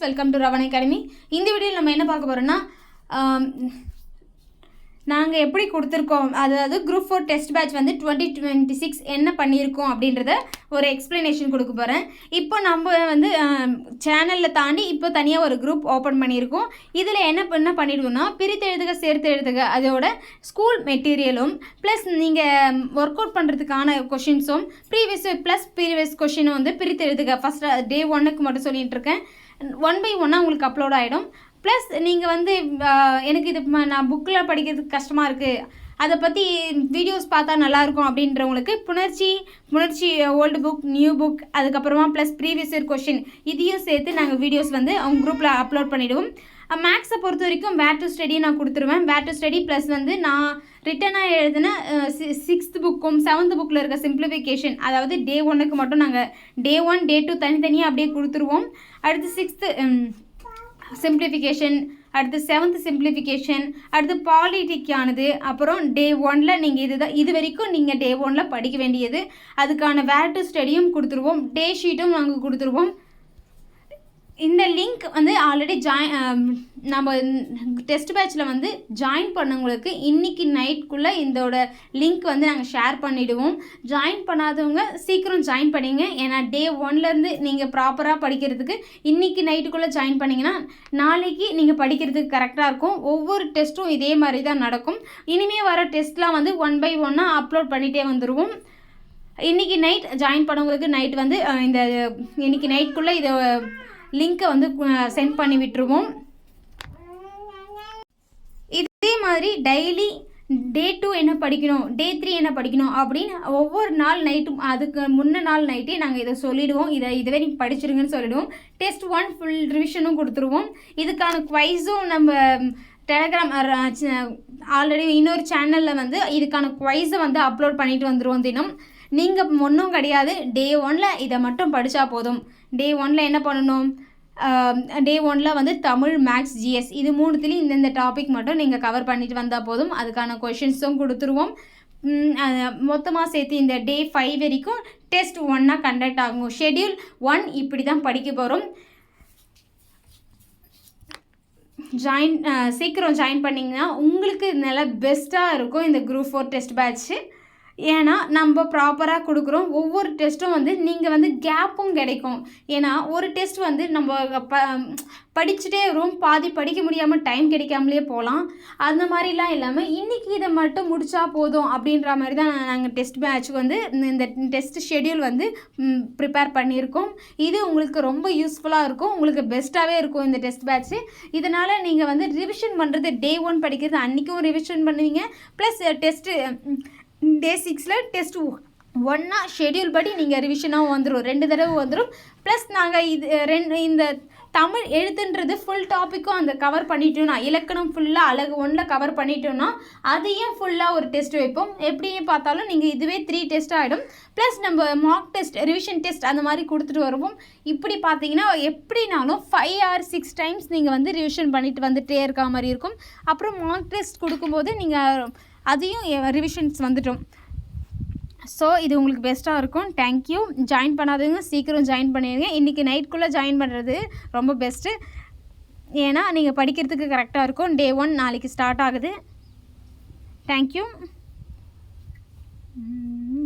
Welcome to ரவன் academy இந்த வீடியோவில் நம்ம என்ன பார்க்க போகிறோம்னா நாங்கள் எப்படி கொடுத்துருக்கோம்? அதாவது குரூப் ஃபோர் டெஸ்ட் பேட்ச் வந்து டுவெண்ட்டி டுவெண்ட்டி சிக்ஸ் என்ன பண்ணியிருக்கோம் அப்படின்றத ஒரு எக்ஸ்ப்ளனேஷன் கொடுக்க போகிறேன் இப்போ நம்ம வந்து சேனலில் தாண்டி இப்போ தனியாக ஒரு குரூப் ஓப்பன் பண்ணியிருக்கோம். இதில் என்ன என்ன பண்ணிடுவோம்னா பிரித்து எழுதுக சேர்த்து எழுதுக அதோட ஸ்கூல் மெட்டீரியலும் ப்ளஸ் நீங்கள் ஒர்க் அவுட் பண்ணுறதுக்கான கொஷின்ஸும் ப்ரீவியஸ் ப்ளஸ் ப்ரீவியஸ் கொஷினும் வந்து பிரித்து எழுதுக. ஃபஸ்ட் டே ஒன்னுக்கு மட்டும் சொல்லிகிட்டு இருக்கேன். ஒன் பை ஒன்னாக உங்களுக்கு அப்லோட் ஆகிடும் ப்ளஸ் நீங்கள் வந்து எனக்கு இது நான் புக்கில் படிக்கிறதுக்கு கஷ்டமாக இருக்குது அதை பற்றி வீடியோஸ் பார்த்தா நல்லாயிருக்கும் அப்படின்றவங்களுக்கு புணர்ச்சி புணர்ச்சி ஓல்டு புக் நியூ புக் அதுக்கப்புறமா ப்ளஸ் ப்ரீவியஸ் இயர் கொஷின் இதையும் சேர்த்து நாங்கள் வீடியோஸ் வந்து அவங்க குரூப்பில் அப்லோட் பண்ணிவிடுவோம் மேக்ஸை பொறுத்த வரைக்கும் வேர் டு ஸ்டடி நான் கொடுத்துருவேன். வேர் டு ஸ்டடி ப்ளஸ் வந்து நான் ரிட்டனாக எழுதின சி சிக்ஸ்த் புக்கும் செவன்த் புக்கில் இருக்க சிம்பிளிஃபிகேஷன் அதாவது டே ஒன்னுக்கு மட்டும் நாங்கள் டே ஒன் டே டூ தனித்தனியாக அப்படியே கொடுத்துருவோம். அடுத்து சிக்ஸ்த்து சிம்பிளிஃபிகேஷன் அடுத்து செவன்த் சிம்பிளிஃபிகேஷன் அடுத்து பாலிட்டிக்கானது அப்புறம் டே ஒனில் நீங்கள் இதுதான் இது வரைக்கும் நீங்கள் டே ஒனில் படிக்க வேண்டியது. அதுக்கான வேர் டு ஸ்டடியும் கொடுத்துருவோம் டே ஷீட்டும் நாங்கள் கொடுத்துருவோம். இந்த லிங்க் வந்து ஆல்ரெடி ஜாயின் um, நம்ம டெஸ்ட் பேட்ச்சில் வந்து ஜாயின் பண்ணவங்களுக்கு இன்னைக்கு நைட்குள்ளே இதோட லிங்க் வந்து நாங்கள் ஷேர் பண்ணிவிடுவோம் ஜாயின் பண்ணாதவங்க சீக்கிரம் ஜாயின் பண்ணிங்க. ஏன்னா டே ஒன்லேருந்து நீங்கள் ப்ராப்பராக படிக்கிறதுக்கு இன்னைக்கு நைட்டுக்குள்ளே ஜாயின் பண்ணிங்கன்னா நாளைக்கு நீங்கள் படிக்கிறதுக்கு கரெக்டாக இருக்கும். ஒவ்வொரு டெஸ்ட்டும் இதே மாதிரி தான் நடக்கும். இனிமேல் வர டெஸ்ட்லாம் வந்து ஒன் பை ஒன்னாக அப்லோட் பண்ணிகிட்டே வந்துடுவோம் இன்னைக்கு நைட் ஜாயின் பண்ணவங்களுக்கு நைட் வந்து இந்த இன்னைக்கு நைட்குள்ளே இதை லிங்க்கை வந்து சென்ட் பண்ணி விட்டுருவோம். இதே மாதிரி டெய்லி டே டூ என்ன படிக்கணும் டே த்ரீ என்ன படிக்கணும் அப்படின்னு ஒவ்வொரு நாள் நைட்டும் அதுக்கு முன்ன நாள் நைட்டே நாங்கள் இதை சொல்லிடுவோம். இதை இதுவே நீங்கள் படிச்சிருங்கன்னு சொல்லிடுவோம். டெஸ்ட் ஒன் ஃபுல் ரிவிஷனும் கொடுத்துருவோம். இதுக்கான குவைஸும் நம்ம டெலகிராம் ஆல்ரெடி இன்னொரு சேனலில் வந்து இதுக்கான குவைஸை வந்து அப்லோட் பண்ணிட்டு வந்துடுவோம் தினம். நீங்கள் ஒன்றும் கிடையாது. டே ஒனில் இதை மட்டும் படித்தா போதும். டே ஒனில் என்ன பண்ணணும்? டே ஒனில் வந்து தமிழ் மேக்ஸ் ஜிஎஸ் இது மூணுத்துலேயும் இந்தந்த டாபிக் மட்டும் நீங்கள் கவர் பண்ணிட்டு வந்தால் போதும். அதுக்கான கொஷின்ஸும் கொடுத்துருவோம். மொத்தமாக சேர்த்து இந்த டே ஃபைவ் வரைக்கும் டெஸ்ட் ஒன்னாக கண்டக்ட் ஆகும். ஷெட்யூல் ஒன் இப்படி தான் படிக்க போகிறோம் ஜாயின் சீக்கிரம் ஜாயின் பண்ணிங்கன்னா உங்களுக்கு நல்லா பெஸ்ட்டாக இருக்கும் இந்த குரூப் ஃபோர் டெஸ்ட் பேட்ச்சு ஏன்னா நம்ம ப்ராப்பராக கொடுக்குறோம். ஒவ்வொரு டெஸ்ட்டும் வந்து நீங்கள் வந்து கேப்பும் கிடைக்கும். ஏன்னா ஒரு டெஸ்ட் வந்து நம்ம ப படிச்சுட்டே வரும். பாதி படிக்க முடியாமல் டைம் கிடைக்காமலே போகலாம். அந்த மாதிரிலாம் இல்லாமல் இன்றைக்கி இதை மட்டும் முடித்தா போதும் அப்படின்ற மாதிரி தான் நாங்கள் டெஸ்ட் மேட்ச்சுக்கு வந்து இந்த டெஸ்ட் ஷெட்யூல் வந்து ப்ரிப்பேர் பண்ணியிருக்கோம். இது உங்களுக்கு ரொம்ப யூஸ்ஃபுல்லாக இருக்கும். உங்களுக்கு பெஸ்ட்டாகவே இருக்கும் இந்த டெஸ்ட் பேட்ச்சு இதனால் நீங்கள் வந்து ரிவிஷன் பண்ணுறது டே ஒன் படிக்கிறது அன்றைக்கும் ரிவிஷன் பண்ணுவீங்க. ப்ளஸ் டெஸ்ட்டு டே சிக்ஸில் டெஸ்ட் ஒன்றா ஷெட்யூல் படி நீங்கள் ரிவிஷனாக வந்துடும் ரெண்டு தடவை வந்துடும் ப்ளஸ் நாங்கள் இது ரெண்டு இந்த தமிழ் எழுத்துன்றது ஃபுல் டாப்பிக்கும் அந்த கவர் பண்ணிட்டோம்னா இலக்கணம் ஃபுல்லாக அழகு ஒன்றில் கவர் பண்ணிட்டோம்னா அதையும் ஃபுல்லாக ஒரு டெஸ்ட் வைப்போம். எப்படின்னு பார்த்தாலும் நீங்கள் இதுவே த்ரீ டெஸ்ட் ஆகிடும் ப்ளஸ் நம்ம மார்க் டெஸ்ட் ரிவிஷன் டெஸ்ட் அந்த மாதிரி கொடுத்துட்டு வருவோம். இப்படி பார்த்தீங்கன்னா எப்படினாலும் ஃபைவ் ஆர் சிக்ஸ் டைம்ஸ் நீங்கள் வந்து ரிவிஷன் பண்ணிட்டு வந்துகிட்டே இருக்க மாதிரி இருக்கும். அப்புறம் மார்க் டெஸ்ட் கொடுக்கும்போது நீங்கள் அதையும் ரிவிஷன்ஸ் வந்துட்டோம் ஸோ இது உங்களுக்கு பெஸ்ட்டாக இருக்கும். தேங்க்யூ ஜாயின் பண்ணாதவங்க சீக்கிரம் ஜாயின் பண்ணிடுங்க. இன்றைக்கி நைட்குள்ளே ஜாயின் பண்ணுறது ரொம்ப பெஸ்ட்டு ஏன்னா நீங்கள் படிக்கிறதுக்கு கரெக்டாக இருக்கும். டே ஒன் நாளைக்கு ஸ்டார்ட் ஆகுது. Thank you